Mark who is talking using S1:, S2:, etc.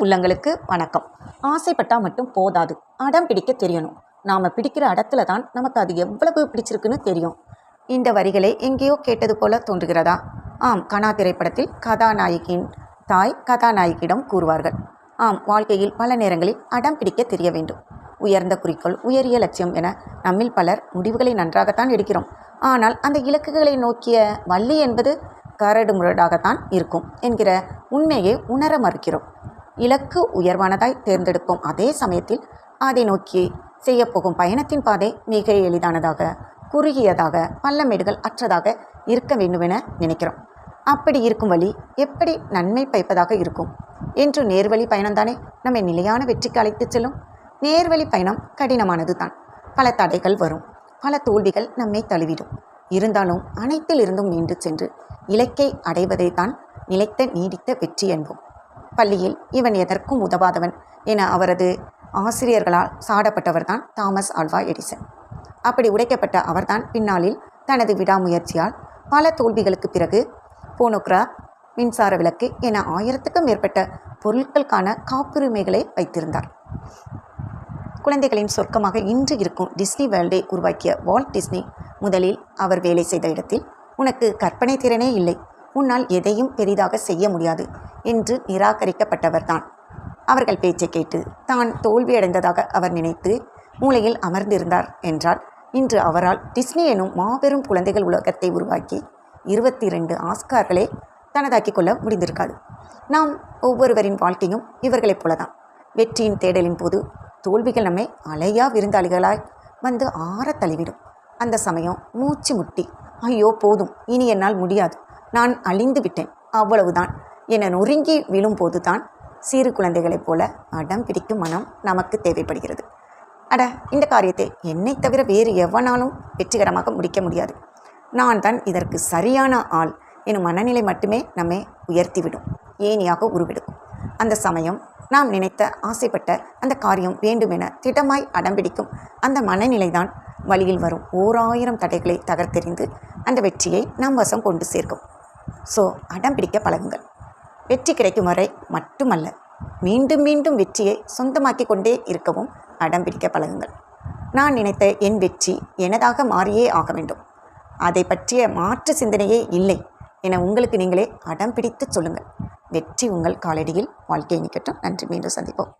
S1: உள்ளங்களுக்கு வணக்கம். ஆசைப்பட்டா மட்டும் போதாது. அடம் பிடிக்க தெரியணும். நாம் பிடிக்கிற இடத்துல தான் நமக்கு அது எவ்வளவு பிடிச்சிருக்குன்னு தெரியும். இந்த வரிகளை எங்கேயோ கேட்டது போல தோன்றுகிறதா? ஆம் கனா திரைப்படத்தில் கதாநாயகியின் தாய் கதாநாயகியிடம் கூறுவார்கள். ஆம் வாழ்க்கையில் பல நேரங்களில் அடம் பிடிக்க தெரிய வேண்டும். உயர்ந்த குறிக்கோள் உயரிய லட்சியம் என நம்மில் பலர் முடிவுகளை நன்றாகத்தான் எடுக்கிறோம். ஆனால் அந்த இலக்குகளை நோக்கிய வள்ளி என்பது கரடு முரடாகத்தான் இருக்கும் என்கிற உண்மையை உணர மறுக்கிறோம். இலக்கு உயர்வானதாய் தேர்ந்தெடுக்கும் அதே சமயத்தில் அதை நோக்கி செய்யப்போகும் பயணத்தின் பாதை மிக எளிதானதாக குறுகியதாக பள்ளமேடுகள் அற்றதாக இருக்க வேண்டுமென நினைக்கிறோம். அப்படி இருக்கும் வழி எப்படி நன்மை பயப்பதாக இருக்கும்? என்று நேர்வழி பயணம்தானே நம்மை நிலையான வெற்றிக்கு அழைத்துச் செல்லும்? நேர்வழி பயணம் கடினமானது தான் பல தடைகள் வரும். பல தோல்விகள் நம்மை தழுவிடும். இருந்தாலும் அனைத்திலிருந்தும் மீண்டு சென்று இலக்கை அடைவதை தான் நிலைத்த நீடித்த வெற்றி என்போம். பள்ளியில் இவன் எதற்கும் உதவாதவன் என அவரது ஆசிரியர்களால் சாடப்பட்டவர்தான் தாமஸ் ஆல்வா எடிசன். அப்படி உடைக்கப்பட்ட அவர்தான் பின்னாளில் தனது விடாமுயற்சியால் பல தோல்விகளுக்கு பிறகு போனோக்ரா மின்சார விளக்கு என ஆயிரத்துக்கும் மேற்பட்ட பொருட்களுக்கான காப்புரிமைகளை வைத்திருந்தார். குழந்தைகளின் சொர்க்கமாக இன்று இருக்கும் டிஸ்னி வேர்ல்டை உருவாக்கிய வால்ட் டிஸ்னி முதலில் அவர் வேலை செய்த இடத்தில் உனக்கு கற்பனை திறனே இல்லை. உன்னால் எதையும் பெரிதாக செய்ய முடியாது என்று நிராகரிக்கப்பட்டவர்தான். அவர்கள் பேச்சை கேட்டு தான் தோல்வியடைந்ததாக அவர் நினைத்து மூளையில் அமர்ந்திருந்தார் என்றால் இன்று அவரால் டிஸ்னி எனும் மாபெரும் குழந்தைகள் உலகத்தை உருவாக்கி இருபத்தி இரண்டு ஆஸ்கார்களை தனதாக்கிக் கொள்ள முடிந்திருக்காது. நாம் ஒவ்வொருவரின் வாழ்க்கையும் இவர்களைப் போலதான். வெற்றியின் தேடலின் போது தோல்விகள் நம்மை அலையா விருந்தாளிகளாய் வந்து ஆற தழுவிடும். அந்த சமயம் மூச்சு முட்டி ஐயோ போதும் இனி என்னால் முடியாது. நான் அழிந்து விட்டேன். அவ்வளவுதான். என நொறுங்கி விழும்போது தான் சிறு குழந்தைகளைப் போல அடம் பிடிக்கும் மனம் நமக்கு தேவைப்படுகிறது. அட இந்த காரியத்தை என்னை தவிர வேறு எவனாலும் வெற்றிகரமாக முடிக்க முடியாது. நான் தான் இதற்கு சரியான ஆள் எனும் மனநிலை மட்டுமே நம்மை உயர்த்திவிடும். ஏனியாக உருவெடுக்கும். அந்த சமயம் நாம் நினைத்த ஆசைப்பட்ட அந்த காரியம் வேண்டுமென திடமாய் அடம்பிடிக்கும் அந்த மனநிலைதான் வழியில் வரும் ஓராயிரம் தடைகளை தகர்த்தெறிந்து அந்த வெற்றியை நம் வசம் கொண்டு சேர்க்கும். ஸோ அடம் பிடிக்க பழகுங்கள். வெற்றி கிடைக்கும் வரை மட்டுமல்ல மீண்டும் மீண்டும் வெற்றியை சொந்தமாக்கி கொண்டே இருக்கவும் அடம் பிடிக்க பழகுங்கள். நான் நினைத்த என் வெற்றி எனதாக மாறியே ஆக வேண்டும். அதை பற்றிய மாற்று சிந்தனையே இல்லை என உங்களுக்கு நீங்களே அடம் பிடித்து சொல்லுங்கள். வெற்றி உங்கள் காலடியில் வாழ்க்கையை நிற்கட்டும் நன்றி மீண்டும் சந்திப்போம்.